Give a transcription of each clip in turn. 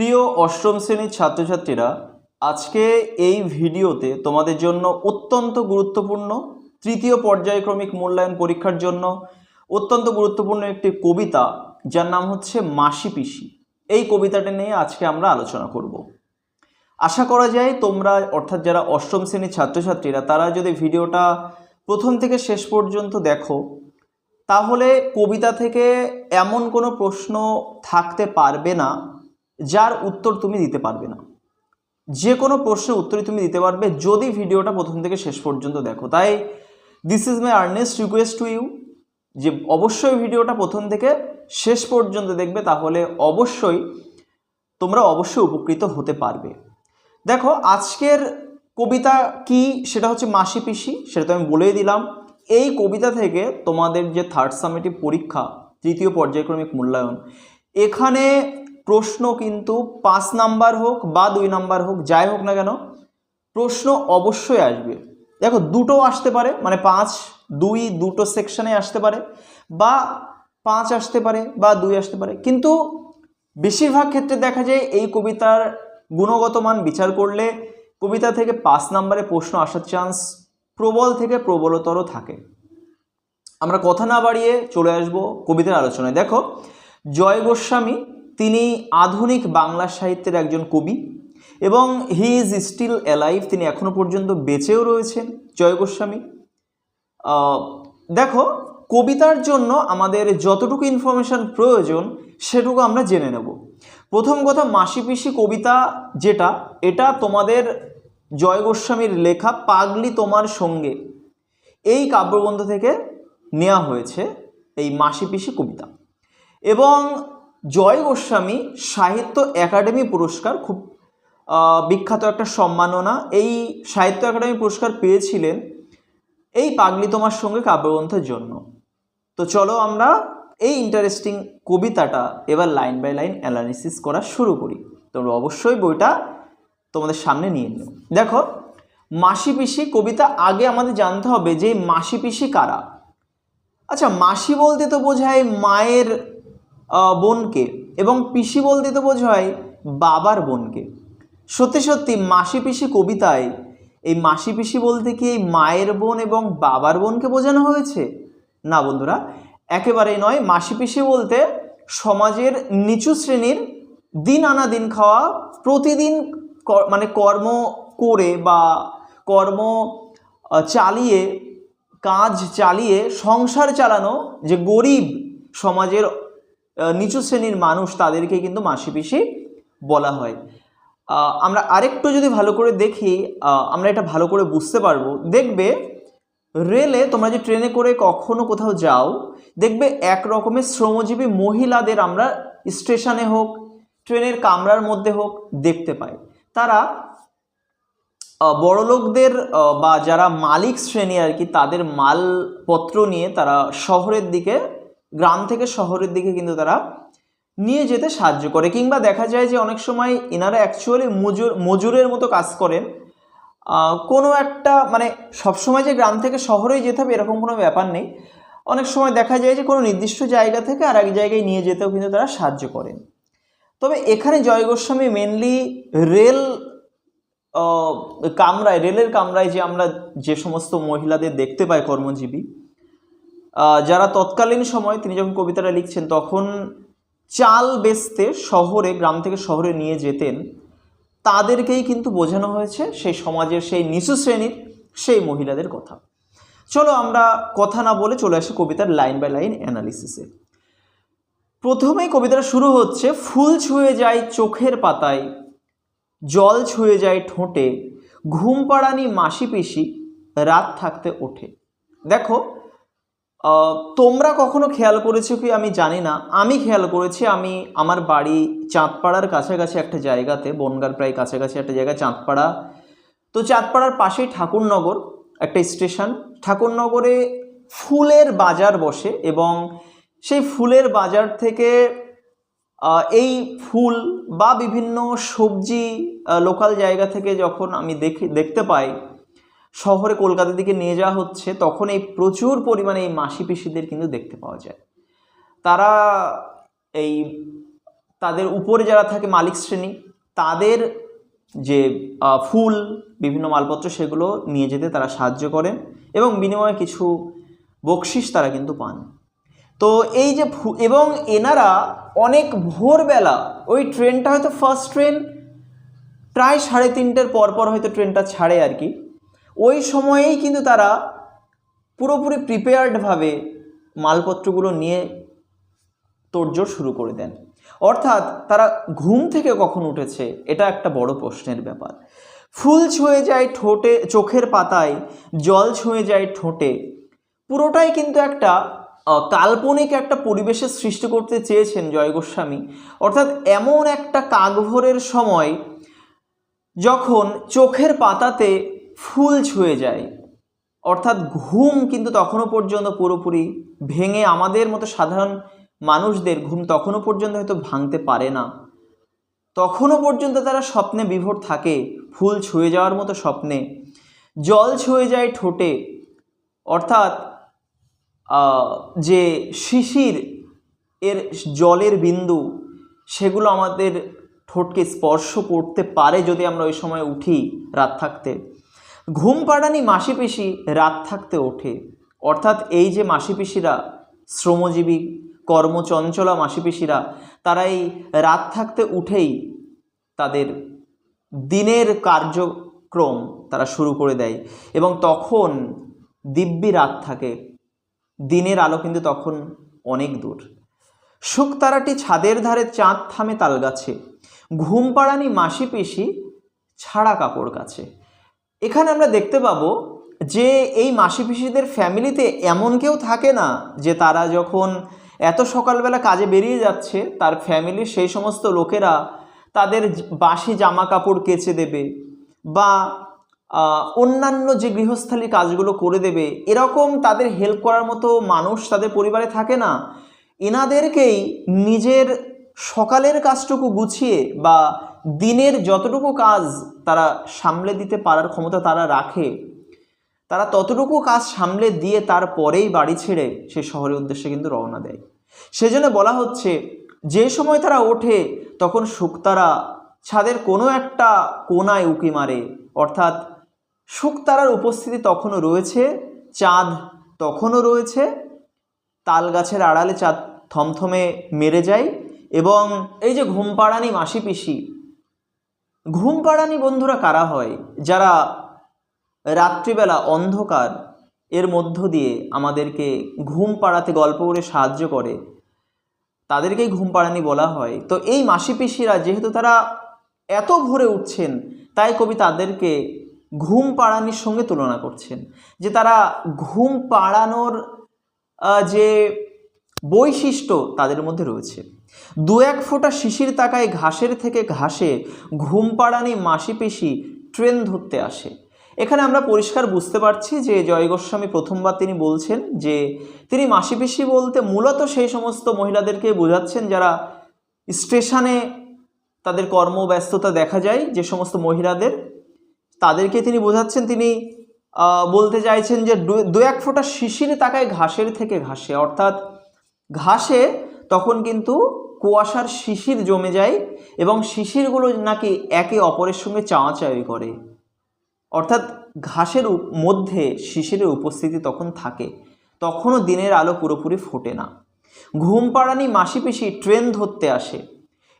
প্রিয় অষ্টম শ্রেণির ছাত্রছাত্রীরা, আজকে এই ভিডিওতে তোমাদের জন্য অত্যন্ত গুরুত্বপূর্ণ তৃতীয় পর্যায়ক্রমিক মূল্যায়ন পরীক্ষার জন্য অত্যন্ত গুরুত্বপূর্ণ একটি কবিতা, যার নাম হচ্ছে মাসি পিসি। এই কবিতাটা নিয়ে আজকে আমরা আলোচনা করব। আশা করা যায় তোমরা, অর্থাৎ যারা অষ্টম শ্রেণির ছাত্রছাত্রীরা, তারা যদি ভিডিওটা প্রথম থেকে শেষ পর্যন্ত দেখো, তাহলে কবিতা থেকে এমন কোনো প্রশ্ন থাকতে পারবে না যার উত্তর তুমি দিতে পারবে না। যে কোনো প্রশ্নের উত্তরই তুমি দিতে পারবে যদি ভিডিওটা প্রথম থেকে শেষ পর্যন্ত দেখো। তাই this is my earnest request to you যে অবশ্যই ভিডিওটা প্রথম থেকে শেষ পর্যন্ত দেখবে, তাহলে অবশ্যই তোমরা অবশ্যই উপকৃত হতে পারবে। দেখো, আজকের কবিতা কি সেটা হচ্ছে মাসি পিসি, সেটা তো আমি বলেই দিলাম। এই কবিতা থেকে তোমাদের যে থার্ড সামেটিভ পরীক্ষা, তৃতীয় পর্যায়ক্রমিক মূল্যায়ন, এখানে প্রশ্ন কিন্তু পাঁচ নাম্বার হোক বা দুই নাম্বার হোক, যাই হোক না কেন, প্রশ্ন অবশ্যই আসবে। দেখো, দুটো আসতে পারে মানে পাঁচ, দুই, দুটো সেকশনে আসতে পারে, বা পাঁচ আসতে পারে বা দুই আসতে পারে। কিন্তু বেশিরভাগ ক্ষেত্রে দেখা যায় এই কবিতার গুণগত মান বিচার করলে কবিতা থেকে পাঁচ নাম্বারে প্রশ্ন আসার চান্স প্রবল থেকে প্রবলতর থাকে। আমরা কথা না বাড়িয়ে চলে আসব কবিতার আলোচনায়। দেখো, জয় গোস্বামী তিনি আধুনিক বাংলা সাহিত্যের একজন কবি এবং হি ইজ স্টিল অ্যালাইভ তিনি এখনও পর্যন্ত বেঁচেও রয়েছেন। জয় গোস্বামী। দেখো, কবিতার জন্য আমাদের যতটুকু ইনফরমেশন প্রয়োজন, সেটুকু আমরা জেনে নেব। প্রথম কথা মাসি পিসি কবিতা যেটা, এটা তোমাদের জয় গোস্বামীর লেখা পাগলি তোমার সঙ্গে। এই কাব্যগ্রন্থ থেকে নেওয়া হয়েছে এই মাসি পিসি কবিতা। এবং জয় গোস্বামী সাহিত্য একাডেমি পুরস্কার, খুব বিখ্যাত একটা সম্মাননা। এই সাহিত্য একাডেমি পুরস্কার পেয়েছিলেন এই পাগলি তোমার সঙ্গে কাব্যগ্রন্থের জন্য। তো চলো আমরা এই ইন্টারেস্টিং কবিতাটা এবার লাইন বাই লাইন অ্যানালিসিস করা শুরু করি। তোমরা অবশ্যই বইটা তোমাদের সামনে নিয়ে নিও। দেখো, মাসি পিসি কবিতা আগে আমাদের জানতে হবে যে মাসি পিসি কারা? আচ্ছা মাসি বলতে তো বোঝায় মায়ের বোনকে। এবং পিসি বলতে তো বোঝায় বাবার বোনকে। সত্যি সত্যি মাসি পিসি কবিতায় এই মাসি পিসি বলতে কি এই মায়ের বোন এবং বাবার বোনকে বোঝানো হয়েছে? না বন্ধুরা, একেবারেই নয়। মাসি পিসি বলতে সমাজের নিচু শ্রেণির দিন আনা দিন খাওয়া, প্রতিদিন মানে কর্ম করে বা কর্ম চালিয়ে, কাজ চালিয়ে সংসার চালানো যে গরিব সমাজের নিচু শ্রেণির মানুষ তাদেরকে কিন্তু মাসি পিসি বলা হয়। আমরা আরেকটু যদি ভালো করে দেখি আমরা এটা ভালো করে বুঝতে পারব। দেখবে, রেলে তোমরা যে ট্রেনে করে কখনো কোথাও যাও, দেখবে এক রকমের শ্রমজীবী মহিলাদের আমরা স্টেশনে হোক, ট্রেনের কামরার মধ্যে হোক দেখতে পাই। তারা বড়লোকদের বা যারা মালিক শ্রেণি আর কি, তাদের মালপত্র নিয়ে তারা শহরের দিকে গ্রাম থেকে শহরের দিকে কিন্তু তারা নিয়ে যেতে সাহায্য করে। কিংবা দেখা যায় যে অনেক সময় এনারা অ্যাকচুয়ালি মজুর, মজুরের মতো কাজ করেন। কোনো একটা মানে সবসময় যে গ্রাম থেকে শহরেই যেতে হবে এরকম কোনো ব্যাপার নেই। অনেক সময় দেখা যায় যে কোনো নির্দিষ্ট জায়গা থেকে আর এক জায়গায় নিয়ে যেতেও কিন্তু তারা সাহায্য করেন। তবে এখানে জয় গোস্বামী মেনলি রেল কামরায় রেলের কামরায় যে আমরা যে সমস্ত মহিলাদের দেখতে পাই কর্মজীবী যারা তৎকালীন সময় তিনি যখন কবিতাটা লিখছেন, তখন চাল বেচতে শহরে, গ্রাম থেকে শহরে নিয়ে যেতেন, তাদেরকেই কিন্তু বোঝানো হয়েছে সেই সমাজের সেই নিচু শ্রেণির সেই মহিলাদের কথা। চলো আমরা কথা না বলে চলে আসি কবিতার লাইন বাই লাইন অ্যানালিসিসে প্রথমেই কবিতাটা শুরু হচ্ছে, ফুল ছুঁয়ে যায় চোখের পাতায়, জল ছুঁয়ে যায় ঠোঁটে, ঘুম পাড়ানি মাসি পিসি রাত থাকতে ওঠে। দেখো তোমরা কখনো খেয়াল করেছ কি? আমি জানি না। আমি খেয়াল করেছি, আমি আমার বাড়ি চাঁদপাড়ার কাছাকাছি একটা জায়গাতে, বনগার প্রায় কাছাকাছি একটা জায়গা, চাঁদপাড়া। তো চাঁদপাড়ার পাশেই ঠাকুরনগর, একটা স্টেশন। ঠাকুরনগরে ফুলের বাজার বসে এবং সেই ফুলের বাজার থেকে এই ফুল বা বিভিন্ন সবজি লোকাল জায়গা থেকে যখন আমি দেখি, দেখতে পাই শহরে কলকাতার দিকে নিয়ে যাওয়া হচ্ছে, তখন এই প্রচুর পরিমাণে এই মাসি পিসিদের কিন্তু দেখতে পাওয়া যায়। তারা এই তাদের উপরে যারা থাকে মালিক শ্রেণি, তাদের যে ফুল, বিভিন্ন মালপত্র সেগুলো নিয়ে যেতে তারা সাহায্য করেন এবং বিনিময়ে কিছু বকশিস তারা কিন্তু পান। তো এই যে এবং এনারা অনেক ভোরবেলা, ওই ট্রেনটা হয়তো ফার্স্ট ট্রেন প্রায় সাড়ে তিনটের পরপর হয়তো ট্রেনটা ছাড়ে আর কি। ওই সময়েই কিন্তু তারা পুরোপুরি প্রিপেয়ার্ডভাবে মালপত্রগুলো নিয়ে তোড়জোড় শুরু করে দেন। অর্থাৎ তারা ঘুম থেকে কখন উঠেছে, এটা একটা বড় প্রশ্নের ব্যাপার। ফুল ছুঁয়ে যায় ঠোঁটে, চোখের পাতায়, জল ছুঁয়ে যায় ঠোঁটে, পুরোটাই কিন্তু একটা কাল্পনিক একটা পরিবেশের সৃষ্টি করতে চেয়েছেন জয় গোস্বামী অর্থাৎ এমন একটা কাকভোরের সময় যখন চোখের পাতাতে ফুল ছুঁয়ে যায়। অর্থাৎ ঘুম কিন্তু তখনও পর্যন্ত পুরোপুরি ভেঙে আমাদের মতো সাধারণ মানুষদের ঘুম তখনও পর্যন্ত হয়তো ভাঙতে পারে না। তখনও পর্যন্ত তারা স্বপ্নে বিভোর থাকে, ফুল ছুঁয়ে যাওয়ার মতো স্বপ্নে। জল ছুঁয়ে যায় ঠোঁটে। অর্থাৎ যে শিশির, এর জলের বিন্দু, সেগুলো আমাদের ঠোঁটকে স্পর্শ করতে পারে যদি আমরা ওই সময় উঠি রাত থাকতে। ঘুম পাড়ানি মাসি পিসি রাত থাকতে ওঠে। অর্থাৎ এই যে মাসি পিসিরা শ্রমজীবী, কর্মচঞ্চলা মাসি পিসিরা তারা এই রাত থাকতে উঠেই তাদের দিনের কার্যক্রম তারা শুরু করে দেয় এবং তখন দিব্যি রাত থাকে। দিনের আলো কিন্তু তখন অনেক দূর। শুকতারাটি ছাদের ধারে চাঁদ থামে তালগাছে। ঘুম পাড়ানি মাসি পিসি ছাড়া কাপড় কাছে। এখানে আমরা দেখতে পাবো যে এই মাসি পিসিদের ফ্যামিলিতে এমন কেউ থাকে না যে তারা যখন এত সকালবেলা কাজে বেরিয়ে যাচ্ছে, তার ফ্যামিলির সেই সমস্ত লোকেরা তাদের বাসি জামা কাপড় কেচে দেবে বা অন্যান্য যে গৃহস্থালী কাজগুলো করে দেবে, এরকম তাদের হেল্প করার মতো মানুষ তাদের পরিবারে থাকে না। এনাদেরকেই নিজের সকালের কাজটুকু গুছিয়ে বা দিনের যতটুকু কাজ তারা সামলে দিতে পারার ক্ষমতা তারা রাখে, তারা ততটুকু কাজ সামলে দিয়ে তারপরেই বাড়ি ছেড়ে সে শহরের উদ্দেশ্যে কিন্তু রওনা দেয়। সেজন্য বলা হচ্ছে, যে সময় তারা ওঠে তখন শুকতারা ছাদের কোনো একটা কোনায় উকি মারে, অর্থাৎ শুকতারার উপস্থিতি তখনও রয়েছে, চাঁদ তখনও রয়েছে তাল গাছের আড়ালে চাঁদ থমথমে মেরে যায় এবং এই যে ঘুম পাড়ানি মাসি পিসি ঘুম পাড়ানি বন্ধুরা কারা হয়? যারা রাত্রিবেলা অন্ধকার, এর মধ্য দিয়ে আমাদেরকে ঘুম পাড়াতে গল্প করে সাহায্য করে, তাদেরকেই ঘুম পাড়ানি বলা হয়। তো এই মাসি পিসিরা, যেহেতু তারা এত ভোরে উঠছেন, তাই কবি তাদেরকে ঘুম পাড়ানির সঙ্গে তুলনা করছেন। যে তারা ঘুম পাড়ানোর যে বৈশিষ্ট্য তাদের মধ্যে রয়েছে। দু এক ফোঁটা শিশির তাকায় ঘাসের থেকে ঘাসে ঘুম পাড়ানি মাসি পিসি ট্রেন ধরতে আসে। এখানে আমরা পরিষ্কার বুঝতে পারছি যে জয় গোস্বামী প্রথমবার তিনি বলছেন যে তিনি মাসি বলতে মূলত সেই সমস্ত মহিলাদেরকে বোঝাচ্ছেন যারা স্টেশনে তাদের কর্মব্যস্ততা দেখা যায়, যে সমস্ত মহিলাদের, তাদেরকে তিনি বোঝাচ্ছেন। তিনি বলতে চাইছেন যে দু এক ফোঁটা শিশির তাকায় ঘাসের থেকে ঘাসে। অর্থাৎ ঘাসে তখন কিন্তু কুয়াশার শিশির জমে যায় এবং শিশিরগুলো নাকি একে অপরের সঙ্গে চাওয়াচাওয়ি করে। অর্থাৎ ঘাসের মধ্যে শিশিরের উপস্থিতি তখন থাকে। তখনও দিনের আলো পুরোপুরি ফোটে না। ঘুম পাড়ানি মাসি পিসি ট্রেন ধরতে আসে।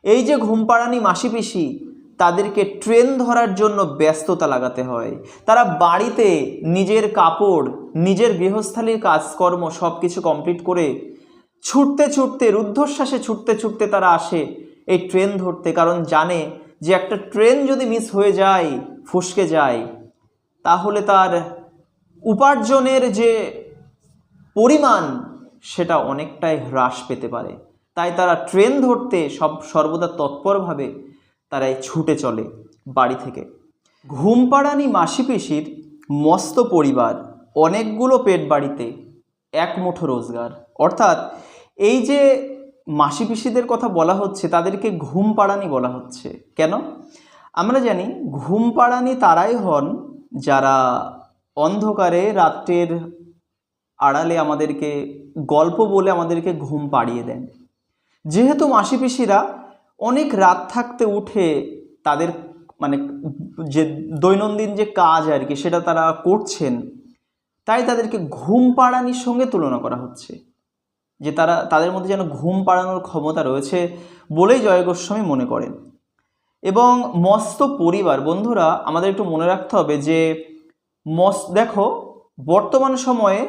এই যে ঘুম পাড়ানি মাসি পিসি তাদেরকে ট্রেন ধরার জন্য ব্যস্ততা লাগাতে হয়। তারা বাড়িতে নিজের কাপড়, নিজের গৃহস্থালীর কাজকর্ম সব কিছু কমপ্লিট করে ছুটতে ছুটতে, রুদ্ধশ্বাসে ছুটতে ছুটতে তারা আসে এই ট্রেন ধরতে, কারণ জানে যে একটা ট্রেন যদি মিস হয়ে যায়, ফসকে যায়, তাহলে তার উপার্জনের যে পরিমাণ, সেটা অনেকটাই হ্রাস পেতে পারে। তাই তারা ট্রেন ধরতে সব, সর্বদা তৎপরভাবে তারাই ছুটে চলে বাড়ি থেকে। ঘুমপাড়ানি মাসি পিসির মস্ত পরিবার, অনেকগুলো পেট বাড়িতে, এক মুঠো রোজগার। অর্থাৎ এই যে মাসি পিসিদের কথা বলা হচ্ছে, তাদেরকে ঘুম পাড়ানি বলা হচ্ছে। কেন? আমরা জানি ঘুম পাড়ানি তারাই হন যারা অন্ধকারে রাত্রের আড়ালে আমাদেরকে গল্প বলে আমাদেরকে ঘুম পাড়িয়ে দেন। যেহেতু মাসি পিসিরা অনেক রাত থাকতে উঠে তাদের মানে যে দৈনন্দিন যে কাজ আর কি, সেটা তারা করছেন, তাই তাদেরকে ঘুম পাড়ানির সঙ্গে তুলনা করা হচ্ছে। যে তারা, তাদের মধ্যে যেন ঘুম পাড়ানোর ক্ষমতা রয়েছে বলেই জয় গোস্বামী মনে করেন। এবং মস্ত পরিবার, বন্ধুরা, আমাদের একটু মনে রাখতে হবে যে মস, দেখো, বর্তমান সময়ে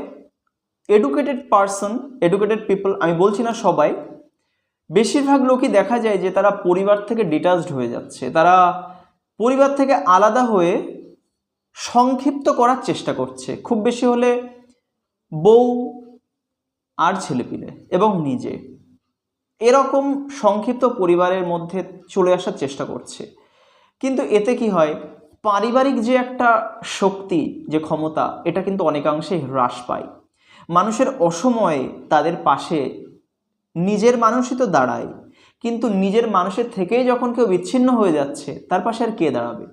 এডুকেটেড পারসন এডুকেটেড পিপল আমি বলছি না সবাই, বেশিরভাগ লোকই দেখা যায় যে তারা পরিবার থেকে ডিটাচড হয়ে যাচ্ছে। তারা পরিবার থেকে আলাদা হয়ে সংক্ষিপ্ত করার চেষ্টা করছে। খুব বেশি হলে বউ আর ছেলেপিলে এবং নিজে। এরকম সংক্ষিপ্ত পরিবারের মধ্যে চলে আসার চেষ্টা করছে। কিন্তু এতে কি হয়? পারিবারিক যে একটা শক্তি, যে ক্ষমতা, এটা কিন্তু অনেকাংশে হ্রাস পায়। মানুষের অসময়ে তাদের পাশে নিজের মানুষই তো দাঁড়ায়। কিন্তু নিজের মানুষের থেকেই যখন কেউ বিচ্ছিন্ন হয়ে যাচ্ছে, তার পাশে আর কে দাঁড়াবে?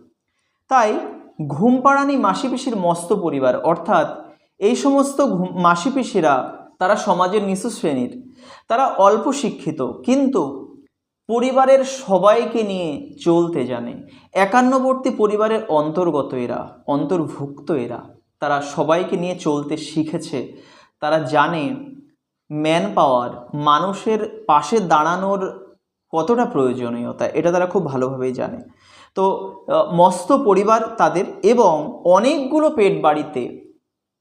তাই ঘুম পাড়ানি মাসি পিসির মস্ত পরিবার, অর্থাৎ এই সমস্ত ঘুম- মাসি পিসিরা তারা সমাজের নিচু শ্রেণির। তারা অল্প শিক্ষিত, কিন্তু পরিবারের সবাইকে নিয়ে চলতে জানে। একান্নবর্তী পরিবারের অন্তর্গত এরা, অন্তর্ভুক্ত এরা। তারা সবাইকে নিয়ে চলতে শিখেছে। তারা জানে ম্যান পাওয়ার, মানুষের পাশে দাঁড়ানোর কতটা প্রয়োজনীয়তা, এটা তারা খুব ভালোভাবেই জানে। তো মস্ত পরিবার তাদের এবং অনেকগুলো পেট বাড়িতে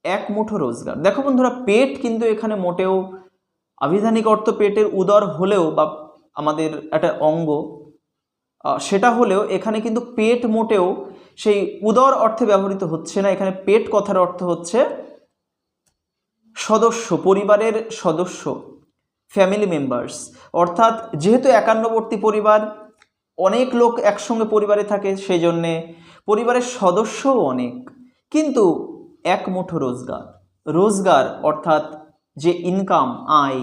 এক মুঠো রোজগার। দেখো বন্ধুরা, পেট কিন্তু এখানে মোটেও আবিধানিক অর্থ পেটের উদর হলেও বা আমাদের একটা অঙ্গ সেটা হলেও এখানে কিন্তু পেট মোটেও সেই উদর অর্থে ব্যবহৃত হচ্ছে না। এখানে পেট কথার অর্থ হচ্ছে সদস্য, পরিবারের সদস্য ফ্যামিলি মেম্বার্স অর্থাৎ যেহেতু একান্নবর্তী পরিবার, অনেক লোক একসঙ্গে পরিবারে থাকে সেই জন্যে পরিবারের সদস্যও অনেক। কিন্তু এক মুঠো রোজগার। রোজগার অর্থাৎ যে ইনকাম আয়,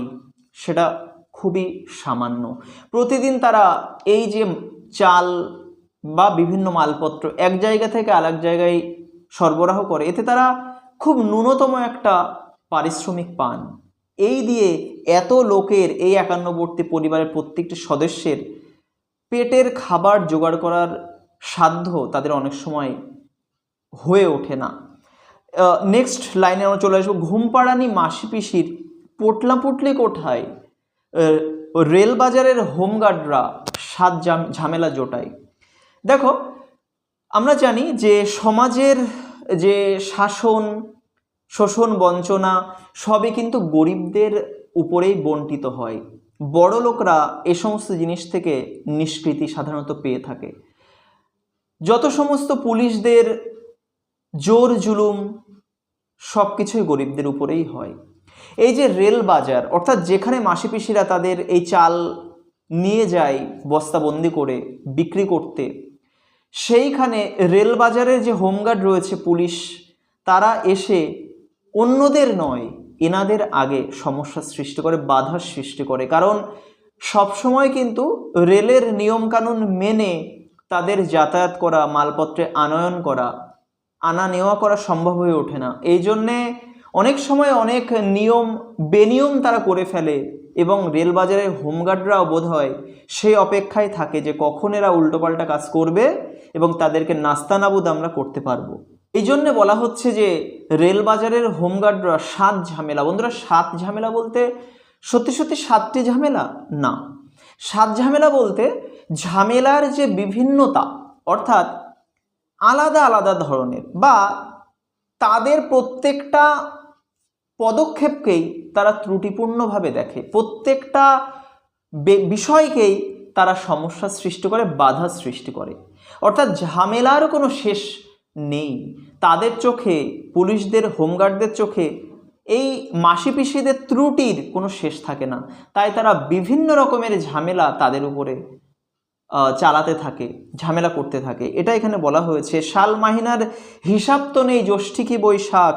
সেটা খুবই সামান্য। প্রতিদিন তারা এই যে চাল বা বিভিন্ন মালপত্র এক জায়গা থেকে আরেক জায়গায় সরবরাহ করে, এতে তারা খুব ন্যূনতম একটা পারিশ্রমিক পান। এই দিয়ে এত লোকের এই একান্নবর্তী পরিবারের প্রত্যেকটি সদস্যের পেটের খাবার জোগাড় করার সাধ্য তাদের অনেক সময় হয়ে ওঠে না। নেক্সট লাইনে আমরা চলে আসব। ঘুমপাড়ানি মাসি পিসির পোটলা পুটলি কোঠায় আহ, রেল বাজারের হোমগার্ডরা সাত ঝামেলা জোটায়। দেখো আমরা জানি যে সমাজের যে শাসন শোষণ বঞ্চনা সবই কিন্তু গরিবদের উপরেই বন্টিত হয়। বড় লোকরা এ সমস্ত জিনিস থেকে নিষ্কৃতি সাধারণত পেয়ে থাকে। যত সমস্ত পুলিশদের জোর জুলুম সব কিছুই গরিবদের উপরেই হয়। এই যে রেল বাজার, অর্থাৎ যেখানে মাসি পিসিরা তাদের এই চাল নিয়ে যায় বস্তাবন্দি করে বিক্রি করতে, সেইখানে রেল বাজারের যে হোমগার্ড রয়েছে পুলিশ, তারা এসে অন্যদের নয়, এনাদের আগে সমস্যা সৃষ্টি করে বাধার সৃষ্টি করে। কারণ সবসময় কিন্তু রেলের নিয়মকানুন মেনে তাদের যাতায়াত করা, মালপত্রে আনয়ন করা আনা নেওয়া করা সম্ভব হয়ে ওঠে না। এই জন্যে অনেক সময় অনেক নিয়ম, বেনিয়ম তারা করে ফেলে এবং রেলবাজারের হোমগার্ডরাও বোধ হয় সেই অপেক্ষায় থাকে যে কখন এরা উল্টোপাল্টা কাজ করবে এবং তাদেরকে নাস্তানাবুদ আমরা করতে পারব। এই জন্যে বলা হচ্ছে যে রেলবাজারের হোমগার্ডরা সাত ঝামেলা। বন্ধুরা, সাত ঝামেলা বলতে সত্যি সত্যি সাতটি ঝামেলা? না। সাত ঝামেলা বলতে ঝামেলার যে বিভিন্নতা, অর্থাৎ আলাদা আলাদা ধরনের বা তাদের প্রত্যেকটা পদক্ষেপকেই তারা ত্রুটিপূর্ণভাবে দেখে। প্রত্যেকটা বিষয়কেই তারা সমস্যা সৃষ্টি করে, বাধা সৃষ্টি করে। অর্থাৎ ঝামেলার কোনো শেষ নেই। তাদের চোখে, পুলিশদের, হোমগার্ডদের চোখে এই মাসি পিসিদের ত্রুটির কোনো শেষ থাকে না। তাই তারা বিভিন্ন রকমের ঝামেলা তাদের উপরে চালাতে থাকে, ঝামেলা করতে থাকে। এটা এখানে বলা হয়েছে, শাল মাহিনার হিসাব তো নেই জ্যৈষ্ঠী বৈশাখ?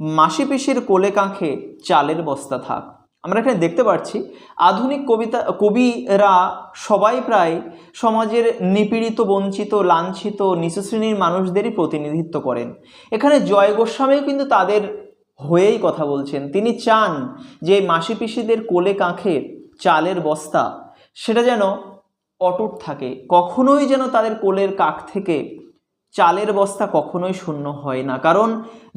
মাসি পিসির কোলে কাঁখে, চালের বস্তা থাক। আমরা এখানে দেখতে পাচ্ছি আধুনিক কবিতা, কবিরা সবাই প্রায় সমাজের নিপীড়িত, বঞ্চিত, লাঞ্ছিত, নিচু শ্রেণির মানুষদেরই প্রতিনিধিত্ব করেন। এখানে জয় গোস্বামীও কিন্তু তাদের হয়েই কথা বলছেন। তিনি চান যে মাসি পিসিদের কোলে কাঁখে, চালের বস্তা। সেটা যেন অটুট থাকে। কখনোই যেন তাদের কোলের কাক থেকে চালের বস্তা কখনোই শূন্য হয় না। কারণ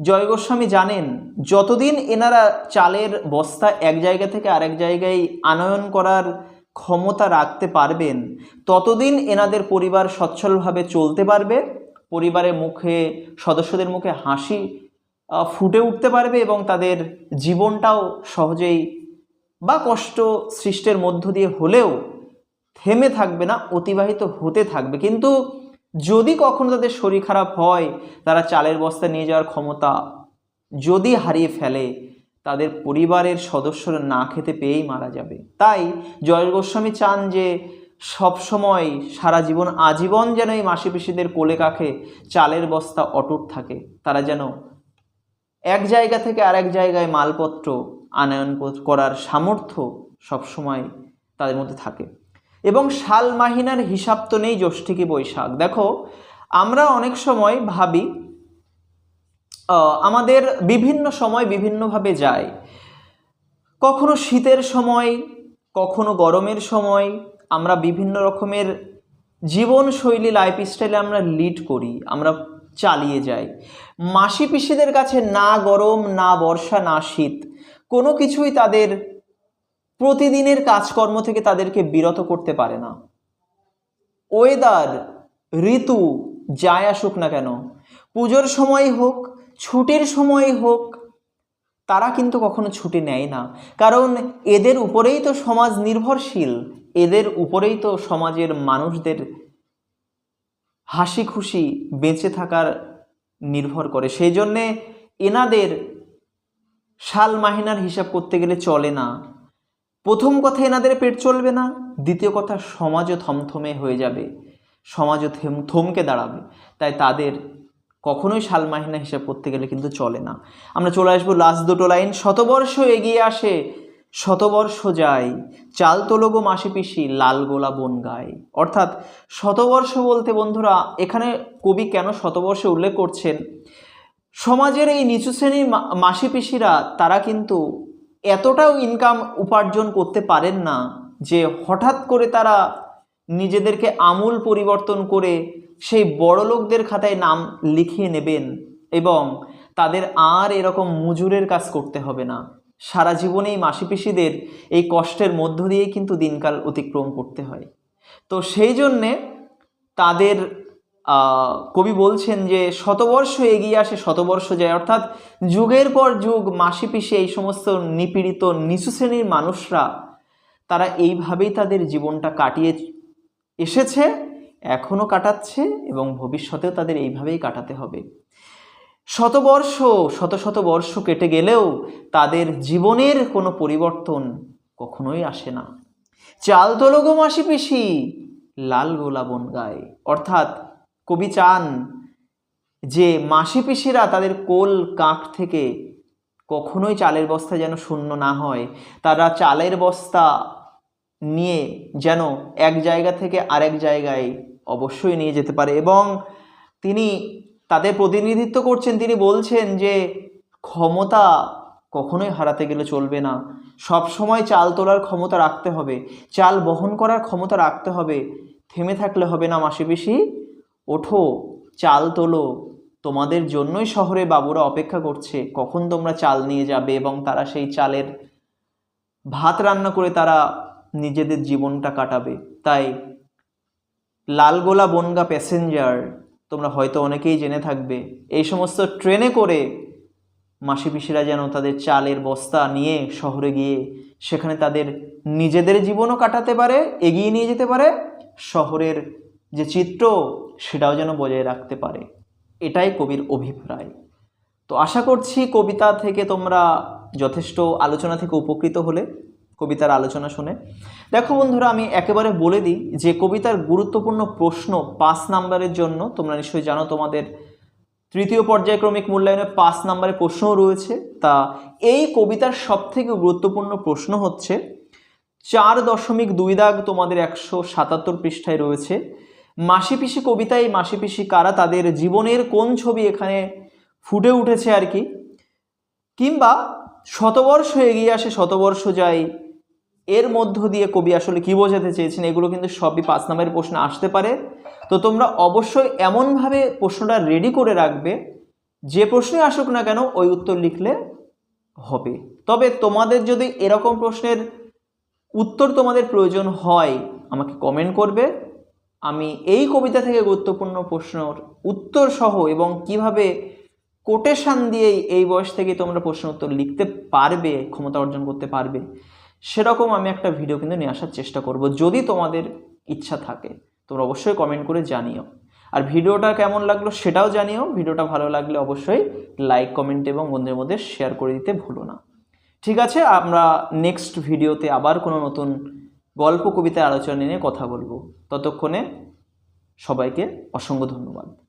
জয় গোস্বামী জানেন, যতদিন এনারা চালের বস্তা এক জায়গা থেকে আরেক জায়গায় আনয়ন করার ক্ষমতা রাখতে পারবেন, ততদিন এনাদের পরিবার সচ্ছলভাবে চলতে পারবে, পরিবারের মুখে, সদস্যদের মুখে হাসি ফুটে উঠতে পারবে এবং তাদের জীবনটাও সহজেই বা কষ্ট সৃষ্টের মধ্য দিয়ে হলেও থেমে থাকবে না, অতিবাহিত হতে থাকবে। কিন্তু যদি কখনো তাদের শরীর খারাপ হয়, তারা চালের বস্তা নিয়ে যাওয়ার ক্ষমতা যদি হারিয়ে ফেলে, তাদের পরিবারের সদস্যরা না খেতে পেয়েই মারা যাবে। তাই জয় গোস্বামী চান যে সব সময় সারা জীবন আজীবন যেন এই মাসি পিসিদের কোলে কাখে, চালের বস্তা অটুট থাকে। তারা যেন এক জায়গা থেকে আরেক জায়গায় মালপত্র আনয়ন করার সামর্থ্য সবসময় তাদের মধ্যে থাকে। এবং সাল মাহিনার হিসাব তো নেই জ্যৈষ্ঠ কি বৈশাখ। দেখো, আমরা অনেক সময় ভাবি আমাদের বিভিন্ন সময় বিভিন্নভাবে যায় কখনো শীতের সময়, কখনো গরমের সময়, আমরা বিভিন্ন রকমের জীবনশৈলী লাইফস্টাইলে আমরা লিড করি, আমরা চালিয়ে যাই। মাসি পিসিদের কাছে না গরম, না বর্ষা, না শীত, কোনো কিছুই তাদের প্রতিদিনের কাজকর্ম থেকে তাদেরকে বিরত করতে পারে না। ওয়েদার, ঋতু যায় আসুক না কেন, পুজোর সময় হোক, ছুটির সময় হোক, তারা কিন্তু কখনো ছুটি নেয় না। কারণ এদের উপরেই তো সমাজ নির্ভরশীল, এদের উপরেই তো সমাজের মানুষদের হাসি খুশি বেঁচে থাকার নির্ভর করে। সেই জন্যে এনাদের সাল মাহিনার হিসাব করতে গেলে চলে না। প্রথম কথা এনাদের পেট চলবে না, দ্বিতীয় কথা সমাজও থমথমে হয়ে যাবে, সমাজও থেম থমকে দাঁড়াবে। তাই তাদের কখনোই সাল মাহিনা হিসাব করতে গেলে কিন্তু চলে না। আমরা চলে আসব লাস্ট দুটো লাইন শতবর্ষ এগিয়ে আসে, শতবর্ষ যায়, চাল তোলগো মাসি পিসি, লাল গোলা বন গায়। অর্থাৎ শতবর্ষ বলতে বন্ধুরা, এখানে কবি কেন শতবর্ষ উল্লেখ করছেন? সমাজের এই নিচু শ্রেণির মাসি পিসিরা, তারা কিন্তু এতটাও ইনকাম উপার্জন করতে পারেন না যে হঠাৎ করে তারা নিজেদেরকে আমূল পরিবর্তন করে সেই বড় লোকদের খাতায় নাম লিখিয়ে নেবেন এবং তাদের আর এরকম মজুরের কাজ করতে হবে না। সারা জীবনে এই মাসি পিসিদের এই কষ্টের মধ্য দিয়েই কিন্তু দিনকাল অতিক্রম করতে হয়। তো সেই জন্যে তাদের কবি বলছেন যে শতবর্ষ এগিয়ে আসে শতবর্ষ যায়। অর্থাৎ যুগের পর যুগ মাসি পিসি এই সমস্ত নিপীড়িত, নিচু শ্রেণির মানুষরা, তারা এইভাবেই তাদের জীবনটা কাটিয়ে এসেছে এখনও কাটাচ্ছে এবং ভবিষ্যতেও তাদের এইভাবেই কাটাতে হবে। শতবর্ষ, শত শত বর্ষ কেটে গেলেও তাদের জীবনের কোনো পরিবর্তন কখনোই আসে না। চাল তোলগো মাসি পিসি লাল গোলা বন গায়। অর্থাৎ কবি চান যে মাসি পিসিরা তাদের কোল কাঁক থেকে কখনোই চালের বস্তা যেন শূন্য না হয়। তারা চালের বস্তা নিয়ে যেন এক জায়গা থেকে আরেক জায়গায় অবশ্যই নিয়ে যেতে পারে এবং তিনি তাদের প্রতিনিধিত্ব করছেন। তিনি বলছেন যে ক্ষমতা কখনোই হারাতে গেলে চলবে না। সব সময় চাল তোলার ক্ষমতা রাখতে হবে। চাল বহন করার ক্ষমতা রাখতে হবে। থেমে থাকলে হবে না মাসি পিসি। ওঠো, চাল তোলো। তোমাদের জন্যই শহরে বাবুরা অপেক্ষা করছে। কখন তোমরা চাল নিয়ে যাবে এবং তারা সেই চালের ভাত রান্না করে তারা নিজেদের জীবনটা কাটাবে। তাই লালগোলা বনগা প্যাসেঞ্জার, তোমরা হয়তো অনেকেই জেনে থাকবে, এই সমস্ত ট্রেনে করে মাসি পিসিরা যেন তাদের চালের বস্তা নিয়ে শহরে গিয়ে সেখানে তাদের নিজেদের জীবনও কাটাতে পারে, এগিয়ে নিয়ে যেতে পারে। শহরের যে চিত্র সেটাও যেন বজায় রাখতে পারে। এটাই কবির অভিপ্রায়। তো আশা করছি কবিতা থেকে তোমরা যথেষ্ট আলোচনা থেকে উপকৃত হলে কবিতার আলোচনা শুনে। দেখো বন্ধুরা, আমি একেবারে বলে দিই যে কবিতার গুরুত্বপূর্ণ প্রশ্ন পাঁচ নাম্বারের জন্য তোমরা নিশ্চয়ই জানো তোমাদের তৃতীয় পর্যায়ক্রমিক মূল্যায়নে পাঁচ নাম্বারের প্রশ্নও রয়েছে। তা এই কবিতার সবথেকে গুরুত্বপূর্ণ প্রশ্ন হচ্ছে, চার দশমিক দুই দাগ তোমাদের একশো সাতাত্তর পৃষ্ঠায় রয়েছে। মাসি পিসি কবিতায় মাসি পিসি কারা, তাদের জীবনের কোন ছবি এখানে ফুটে উঠেছে আর কি? কিংবা শতবর্ষ এগিয়ে আসে, শতবর্ষ যায় এর মধ্য দিয়ে কবি আসলে কি বোঝাতে চেয়েছেন? এগুলো কিন্তু সবই পাঁচ নাম্বারের প্রশ্ন আসতে পারে। তো তোমরা অবশ্যই এমনভাবে প্রশ্নটা রেডি করে রাখবে, যে প্রশ্নই আসুক না কেন, ওই উত্তর লিখলে হবে। তবে তোমাদের যদি এরকম প্রশ্নের উত্তর তোমাদের প্রয়োজন হয়, আমাকে কমেন্ট করবে। আমি এই কবিতা থেকে গুরুত্বপূর্ণ প্রশ্নর উত্তর সহ এবং কীভাবে কোটেশান দিয়ে এই বয়স থেকে তোমরা প্রশ্ন উত্তর লিখতে পারবে, ক্ষমতা অর্জন করতে পারবে, সেরকম আমি একটা ভিডিও কিন্তু নিয়ে আসার চেষ্টা করব, যদি তোমাদের ইচ্ছা থাকে, তোমরা অবশ্যই কমেন্ট করে জানিও। আর ভিডিওটা কেমন লাগল সেটাও জানিও ভিডিওটা ভালো লাগলে অবশ্যই লাইক কমেন্ট এবং বন্ধুদের মধ্যে শেয়ার করে দিতে ভুলো না। ঠিক আছে, আমরা নেক্সট ভিডিওতে আবার কোনো নতুন গল্প কবিতার আলোচনা নিয়ে কথা বলব। ততক্ষণে সবাইকে অসংখ্য ধন্যবাদ।